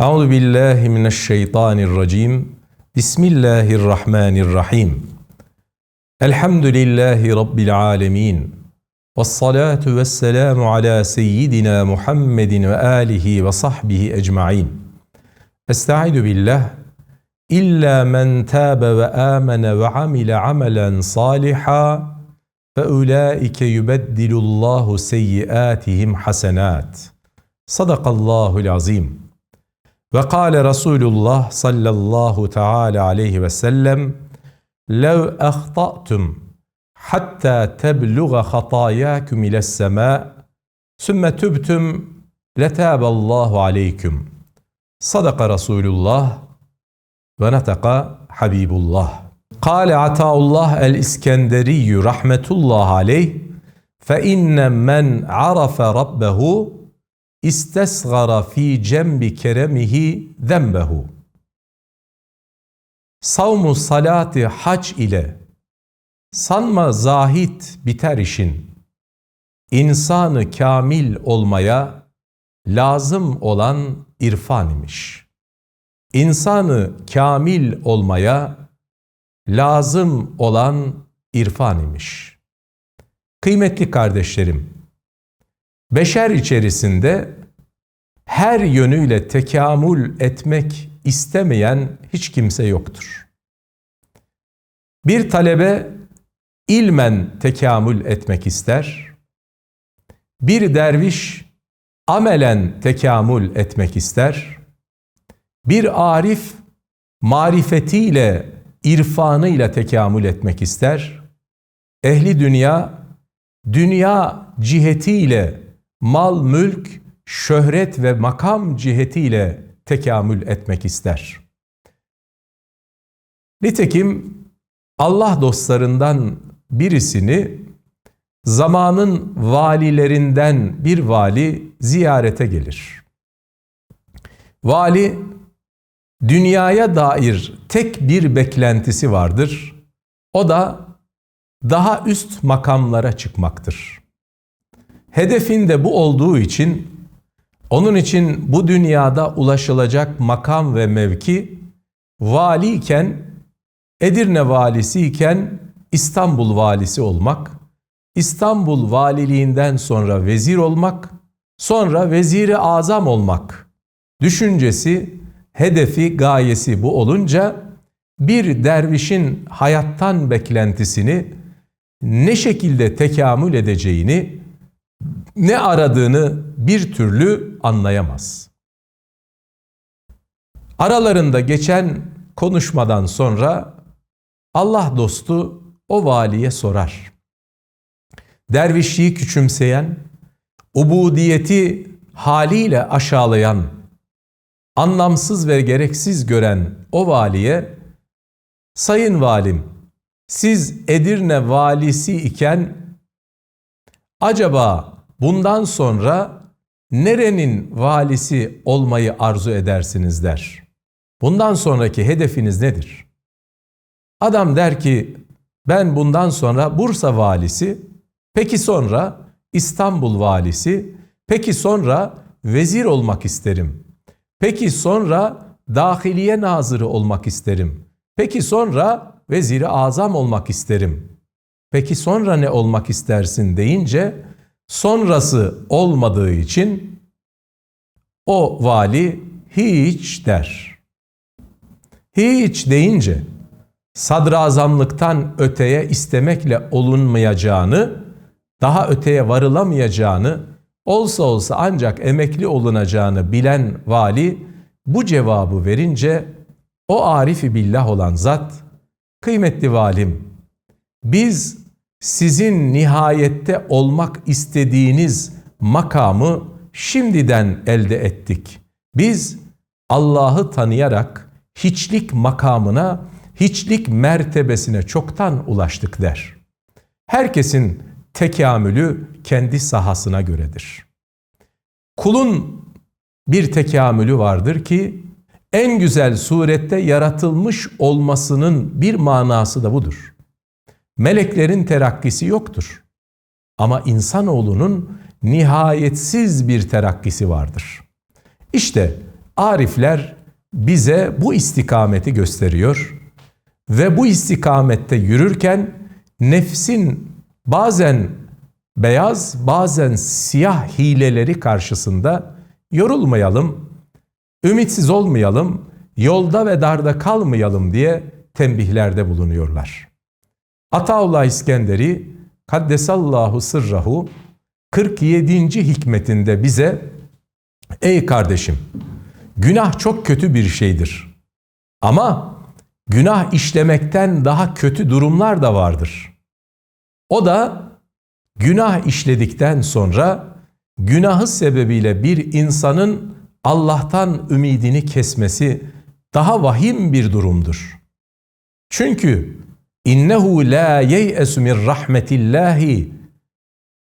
أعوذ بالله من الشيطان الرجيم. بسم الله الرحمن الرحيم. الحمد لله رب العالمين. والصلاة والسلام على سيدنا محمد وآله وصحبه أجمعين. أستعد بالله. إلا من تاب وآمن وعمل عملا صالحا فأولئك يبدل الله سيئاتهم حسنات. صدق الله العظيم. وقال رسول الله صلى الله تعالى عليه وسلم لَوْ اَخْطَأْتُمْ حَتَّى تَبْلُغَ خَطَايَاكُمْ اِلَى السَّمَاءِ ثُمَّ تُبْتُمْ لَتَابَ اللّٰهُ عَلَيْكُمْ. صدق رسول الله ونطق حبيب الله قال عطاء الله الإسكندري رحمة الله عليه فإن من عرف ربه istesgara fi cembi keremihi zembehu. Savmu salati hac ile sanma zahit biter işin. İnsanı kamil olmaya lazım olan irfan imiş. İnsanı kamil olmaya lazım olan irfan imiş. Kıymetli kardeşlerim, beşer içerisinde her yönüyle tekamül etmek istemeyen hiç kimse yoktur. Bir talebe ilmen tekamül etmek ister. Bir derviş amelen tekamül etmek ister. Bir arif marifetiyle, irfanıyla tekamül etmek ister. Ehli dünya, dünya cihetiyle mal, mülk, şöhret ve makam cihetiyle tekamül etmek ister. Nitekim Allah dostlarından birisini zamanın valilerinden bir vali ziyarete gelir. Vali dünyaya dair tek bir beklentisi vardır. O da daha üst makamlara çıkmaktır. Hedefinde bu olduğu için onun için bu dünyada ulaşılacak makam ve mevki valiyken Edirne valisiyken İstanbul valisi olmak, İstanbul valiliğinden sonra vezir olmak, sonra veziri azam olmak düşüncesi, hedefi, gayesi bu olunca bir dervişin hayattan beklentisini ne şekilde tekamül edeceğini, ne aradığını bir türlü anlayamaz. Aralarında geçen konuşmadan sonra Allah dostu o valiye sorar. Dervişliği küçümseyen, ubudiyeti haliyle aşağılayan, anlamsız ve gereksiz gören o valiye, Sayın Valim, siz Edirne valisi iken acaba bundan sonra nerenin valisi olmayı arzu edersiniz der. Bundan sonraki hedefiniz nedir? Adam der ki ben bundan sonra Bursa valisi, peki sonra İstanbul valisi, peki sonra vezir olmak isterim. Peki sonra dahiliye nazırı olmak isterim. Peki sonra veziri azam olmak isterim. Peki sonra ne olmak istersin deyince sonrası olmadığı için o vali hiç der. Hiç deyince sadrazamlıktan öteye istemekle olunmayacağını, daha öteye varılamayacağını, olsa olsa ancak emekli olunacağını bilen vali bu cevabı verince o arifi billah olan zat, kıymetli valim, biz sizin nihayette olmak istediğiniz makamı şimdiden elde ettik. Biz Allah'ı tanıyarak hiçlik makamına, hiçlik mertebesine çoktan ulaştık der. Herkesin tekamülü kendi sahasına göredir. Kulun bir tekamülü vardır ki en güzel surette yaratılmış olmasının bir manası da budur. Meleklerin terakkisi yoktur. Ama insanoğlunun nihayetsiz bir terakkisi vardır. İşte Arifler bize bu istikameti gösteriyor ve bu istikamette yürürken nefsin bazen beyaz bazen siyah hileleri karşısında yorulmayalım, ümitsiz olmayalım, yolda ve darda kalmayalım diye tembihlerde bulunuyorlar. Ataullah İskenderi Kaddesallahu sırrahu 47. hikmetinde bize ey kardeşim günah çok kötü bir şeydir. Ama günah işlemekten daha kötü durumlar da vardır. O da günah işledikten sonra günahı sebebiyle bir insanın Allah'tan ümidini kesmesi daha vahim bir durumdur. Çünkü innehu la yeyesu min rahmetillahi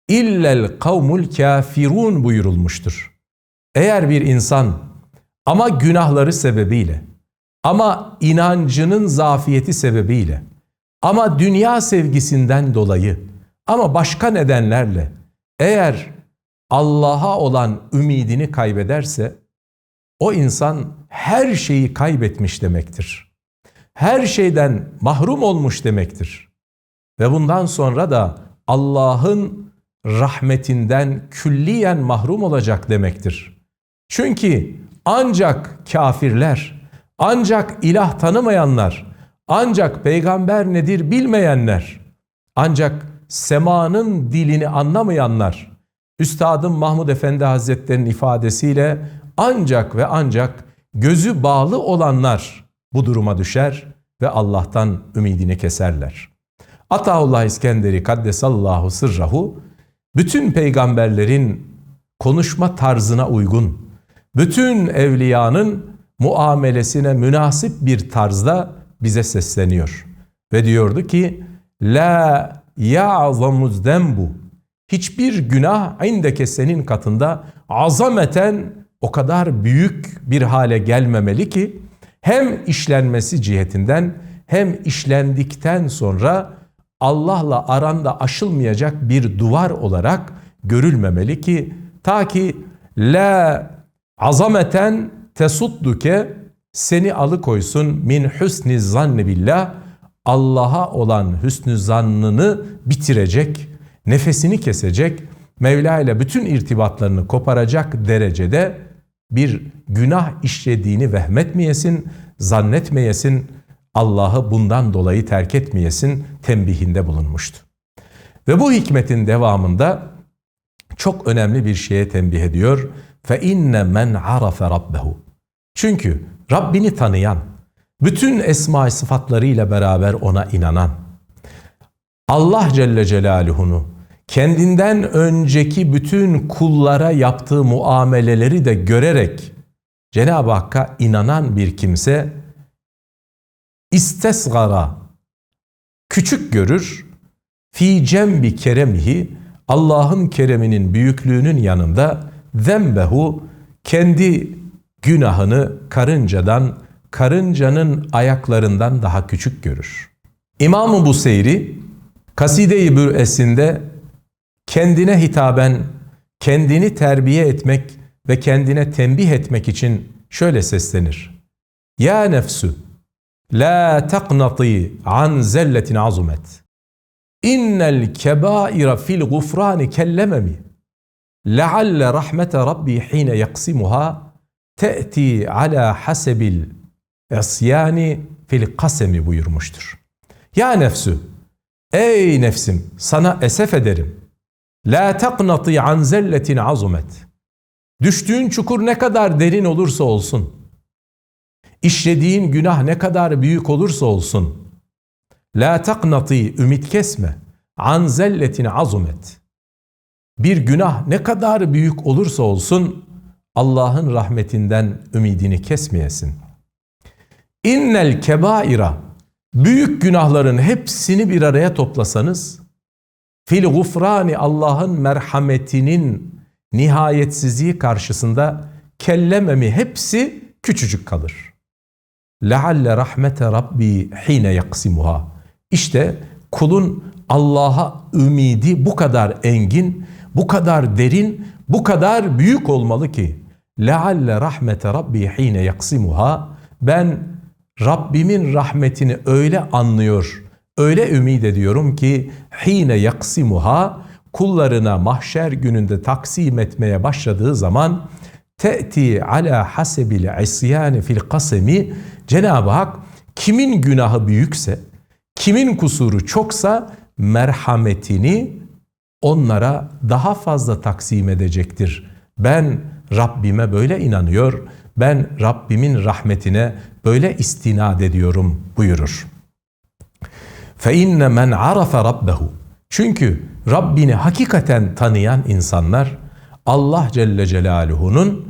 illel kavmul kafirun buyurulmuştur. Eğer bir insan ama günahları sebebiyle ama inancının zafiyeti sebebiyle ama dünya sevgisinden dolayı ama başka nedenlerle eğer Allah'a olan ümidini kaybederse o insan her şeyi kaybetmiş demektir. Her şeyden mahrum olmuş demektir. Ve bundan sonra da Allah'ın rahmetinden külliyen mahrum olacak demektir. Çünkü ancak kafirler, ancak ilah tanımayanlar, ancak peygamber nedir bilmeyenler, ancak semanın dilini anlamayanlar, Üstadım Mahmud Efendi Hazretleri'nin ifadesiyle ancak ve ancak gözü bağlı olanlar bu duruma düşer ve Allah'tan ümidini keserler. Ataullah İskenderi Kaddesallahu sırrahu bütün peygamberlerin konuşma tarzına uygun, bütün evliyanın muamelesine münasip bir tarzda bize sesleniyor. Ve diyordu ki, La ya'zamuz dembu. Hiçbir günah indeke senin katında azameten o kadar büyük bir hale gelmemeli ki hem işlenmesi cihetinden hem işlendikten sonra Allah'la aranda aşılmayacak bir duvar olarak görülmemeli ki ta ki la azameten tesudduke seni alıkoysun min husni zanni billah Allah'a olan hüsnü zannını bitirecek, nefesini kesecek, Mevla ile bütün irtibatlarını koparacak derecede bir günah işlediğini vehmetmeyesin, zannetmeyesin, Allah'ı bundan dolayı terk etmeyesin tembihinde bulunmuştu. Ve bu hikmetin devamında çok önemli bir şeye tembih ediyor. Fe inne men arafe rabbehu. Çünkü Rabbini tanıyan, bütün esma sıfatlarıyla beraber ona inanan, Allah Celle Celaluhu'nu kendinden önceki bütün kullara yaptığı muameleleri de görerek Cenab-ı Hakk'a inanan bir kimse istesgara küçük görür fi cembi keremihi Allah'ın kereminin büyüklüğünün yanında zembehu kendi günahını karıncadan karıncanın ayaklarından daha küçük görür. İmam-ı Buseyri Kaside-i Bür'esinde kendine hitaben kendini terbiye etmek ve kendine tembih etmek için şöyle seslenir. Ya nefsü la taqnati an zelletin azumet. İnnel kebaira fil gufrani kellememi. Lealle rahmete rabbi hine yaksimuha te'ti ala hasebil esyani fil kasemi buyurmuştur. Ya nefsü, ey nefsim sana esef ederim. La taqnati an zelletin azumet. Düştüğün çukur ne kadar derin olursa olsun, işlediğin günah ne kadar büyük olursa olsun, la taqnati ümit kesme, an zelletin azumet. Bir günah ne kadar büyük olursa olsun, Allah'ın rahmetinden ümidini kesmeyesin. İnnel kebaira, büyük günahların hepsini bir araya toplasanız, fil gufrani Allah'ın merhametinin nihayetsizliği karşısında kellememi hepsi küçücük kalır. Lealle rahmete rabbi hine yaksimuha. İşte kulun Allah'a ümidi bu kadar engin, bu kadar derin, bu kadar büyük olmalı ki lealle rahmete rabbi hine yaksimuha ben Rabbimin rahmetini öyle anlıyor, öyle ümit ediyorum ki hine yaksimuha kullarına mahşer gününde taksim etmeye başladığı zaman te'ti ala hasebil isyani fil kasemi Cenab-ı Hak kimin günahı büyükse, kimin kusuru çoksa merhametini onlara daha fazla taksim edecektir. Ben Rabbime böyle inanıyor, ben Rabbimin rahmetine böyle istinad ediyorum buyurur. Fe inne men rabbehu. Çünkü Rabbini hakikaten tanıyan insanlar Allah Celle Celaluhu'nun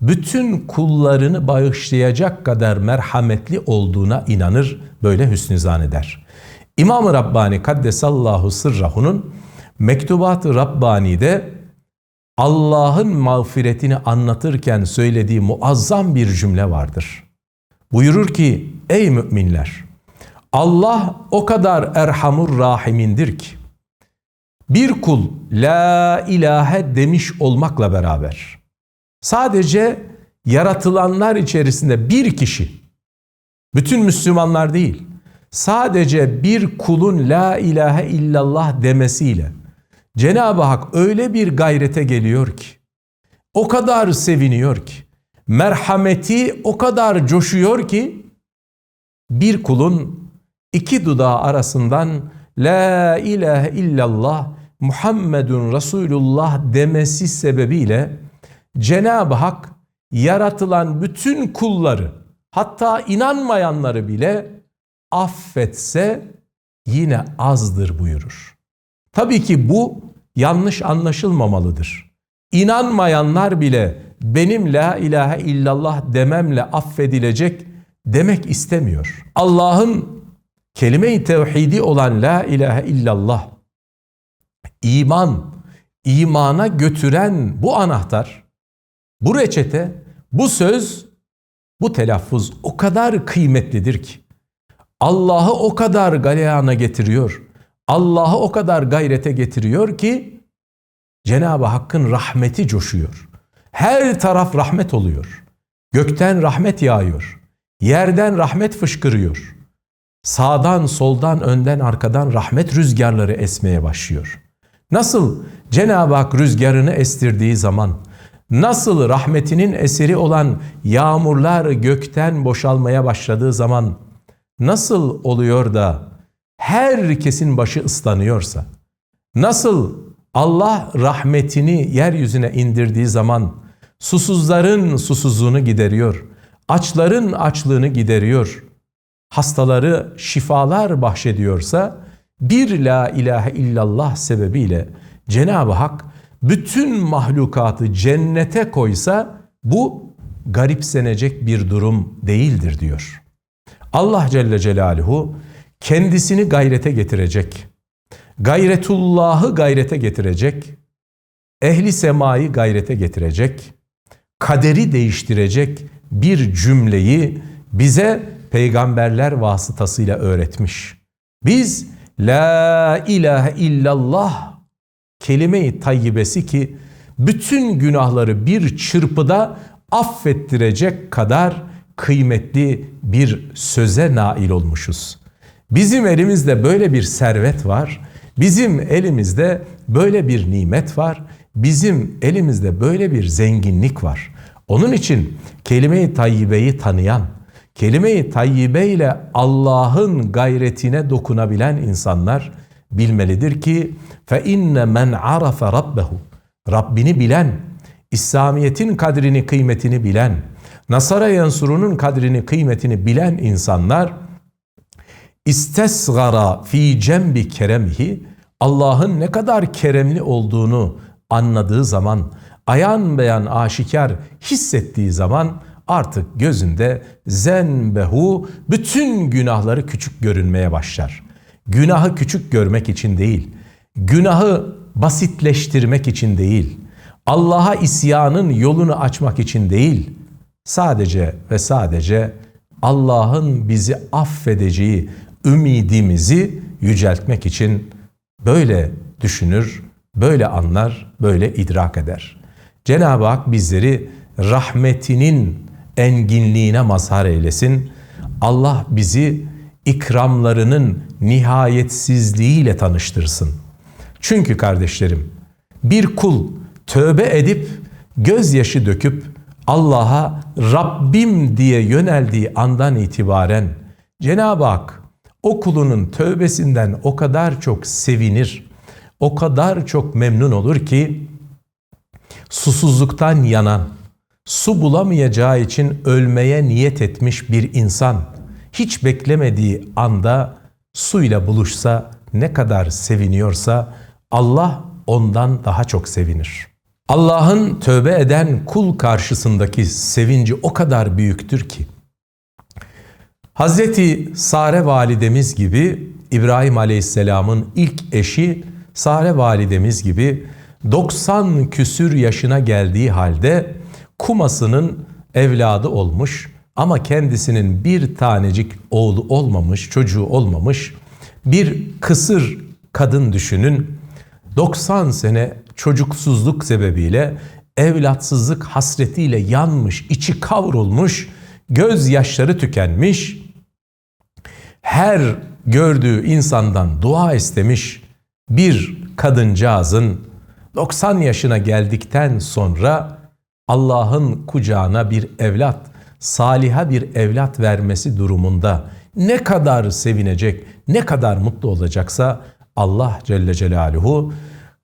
bütün kullarını bağışlayacak kadar merhametli olduğuna inanır, böyle hüsnü zanneder. İmam-ı Rabbani Kaddesallahu Sırrahu'nun Mektubat-ı Rabbani'de Allah'ın mağfiretini anlatırken söylediği muazzam bir cümle vardır. Buyurur ki ey müminler Allah o kadar erhamur rahimindir ki bir kul la ilahe demiş olmakla beraber sadece yaratılanlar içerisinde bir kişi bütün Müslümanlar değil sadece bir kulun la ilahe illallah demesiyle Cenab-ı Hak öyle bir gayrete geliyor ki, o kadar seviniyor ki, merhameti o kadar coşuyor ki, bir kulun iki dudağı arasından La ilahe illallah Muhammedun Resulullah demesi sebebiyle Cenab-ı Hak yaratılan bütün kulları hatta inanmayanları bile affetse yine azdır buyurur. Tabii ki bu yanlış anlaşılmamalıdır. İnanmayanlar bile benim la ilahe illallah dememle affedilecek demek istemiyor. Allah'ın kelime-i tevhidi olan la ilahe illallah iman, imana götüren bu anahtar, bu reçete, bu söz, bu telaffuz o kadar kıymetlidir ki Allah'ı o kadar galeyana getiriyor. Allah'ı o kadar gayrete getiriyor ki Cenab-ı Hakk'ın rahmeti coşuyor. Her taraf rahmet oluyor. Gökten rahmet yağıyor. Yerden rahmet fışkırıyor. Sağdan, soldan, önden, arkadan rahmet rüzgarları esmeye başlıyor. Nasıl Cenab-ı Hak rüzgarını estirdiği zaman, nasıl rahmetinin eseri olan yağmurlar gökten boşalmaya başladığı zaman, nasıl oluyor da herkesin başı ıslanıyorsa, nasıl Allah rahmetini yeryüzüne indirdiği zaman susuzların susuzluğunu gideriyor, açların açlığını gideriyor, hastaları şifalar bahşediyorsa bir la ilahe illallah sebebiyle Cenab-ı Hak bütün mahlukatı cennete koysa bu garipsenecek bir durum değildir diyor. Allah Celle Celaluhu kendisini gayrete getirecek, gayretullahı gayrete getirecek, ehli semayı gayrete getirecek, kaderi değiştirecek bir cümleyi bize peygamberler vasıtasıyla öğretmiş. Biz la ilahe illallah kelime-i tayyibesi ki bütün günahları bir çırpıda affettirecek kadar kıymetli bir söze nail olmuşuz. Bizim elimizde böyle bir servet var. Bizim elimizde böyle bir nimet var. Bizim elimizde böyle bir zenginlik var. Onun için kelime-i tayyibeyi tanıyan, kelime-i tayyibe ile Allah'ın gayretine dokunabilen insanlar bilmelidir ki fe inne men arafa rabbehu. Rabbini bilen, İslamiyet'in kadrini, kıymetini bilen, Nasara Yansuru'nun kadrini, kıymetini bilen insanlar istesgara fi cembi keremhi Allah'ın ne kadar keremli olduğunu anladığı zaman, ayan beyan aşikar hissettiği zaman artık gözünde zenbehu bütün günahları küçük görünmeye başlar. Günahı küçük görmek için değil, günahı basitleştirmek için değil, Allah'a isyanın yolunu açmak için değil, sadece ve sadece Allah'ın bizi affedeceği ümidimizi yüceltmek için böyle düşünür, böyle anlar, böyle idrak eder. Cenab-ı Hak bizleri rahmetinin enginliğine mazhar eylesin. Allah bizi ikramlarının nihayetsizliğiyle tanıştırsın. Çünkü kardeşlerim bir kul tövbe edip gözyaşı döküp Allah'a Rabbim diye yöneldiği andan itibaren Cenab-ı Hak o kulunun tövbesinden o kadar çok sevinir, o kadar çok memnun olur ki susuzluktan yanan, su bulamayacağı için ölmeye niyet etmiş bir insan hiç beklemediği anda suyla buluşsa ne kadar seviniyorsa Allah ondan daha çok sevinir. Allah'ın tövbe eden kul karşısındaki sevinci o kadar büyüktür ki Hazreti Sare validemiz gibi İbrahim Aleyhisselam'ın ilk eşi Sare validemiz gibi 90 küsür yaşına geldiği halde kumasının evladı olmuş ama kendisinin bir tanecik oğlu olmamış, çocuğu olmamış bir kısır kadın düşünün. 90 sene çocuksuzluk sebebiyle evlatsızlık hasretiyle yanmış, içi kavrulmuş, gözyaşları tükenmiş, her gördüğü insandan dua istemiş bir kadıncağızın 90 yaşına geldikten sonra Allah'ın kucağına bir evlat, saliha bir evlat vermesi durumunda ne kadar sevinecek, ne kadar mutlu olacaksa Allah Celle Celaluhu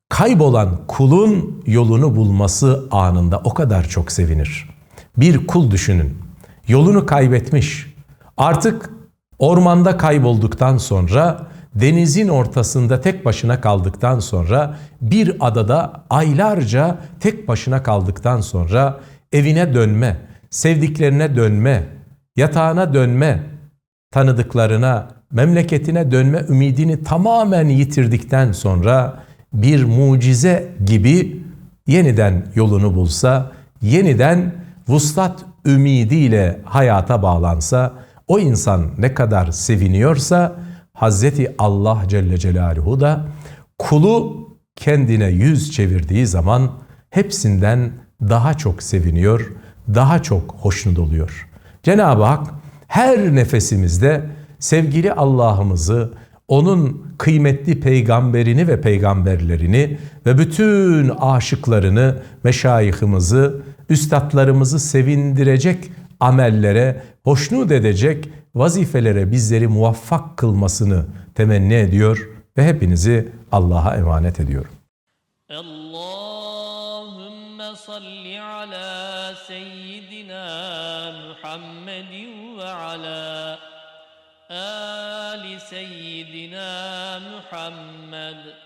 kaybolan kulun yolunu bulması anında o kadar çok sevinir. Bir kul düşünün. Yolunu kaybetmiş. Artık ormanda kaybolduktan sonra denizin ortasında tek başına kaldıktan sonra bir adada aylarca tek başına kaldıktan sonra evine dönme, sevdiklerine dönme, yatağına dönme, tanıdıklarına, memleketine dönme ümidini tamamen yitirdikten sonra bir mucize gibi yeniden yolunu bulsa, yeniden vuslat ümidiyle hayata bağlansa, o insan ne kadar seviniyorsa Hazreti Allah Celle Celaluhu da kulu kendine yüz çevirdiği zaman hepsinden daha çok seviniyor, daha çok hoşnut oluyor. Cenab-ı Hak her nefesimizde sevgili Allah'ımızı, onun kıymetli peygamberini ve peygamberlerini ve bütün aşıklarını, meşayihimizi, üstadlarımızı sevindirecek amellere, hoşnut edecek vazifelere bizleri muvaffak kılmasını temenni ediyor ve hepinizi Allah'a emanet ediyorum. Allahümme salli ala seyyidina Muhammedin ve ala ali seyyidina Muhammed.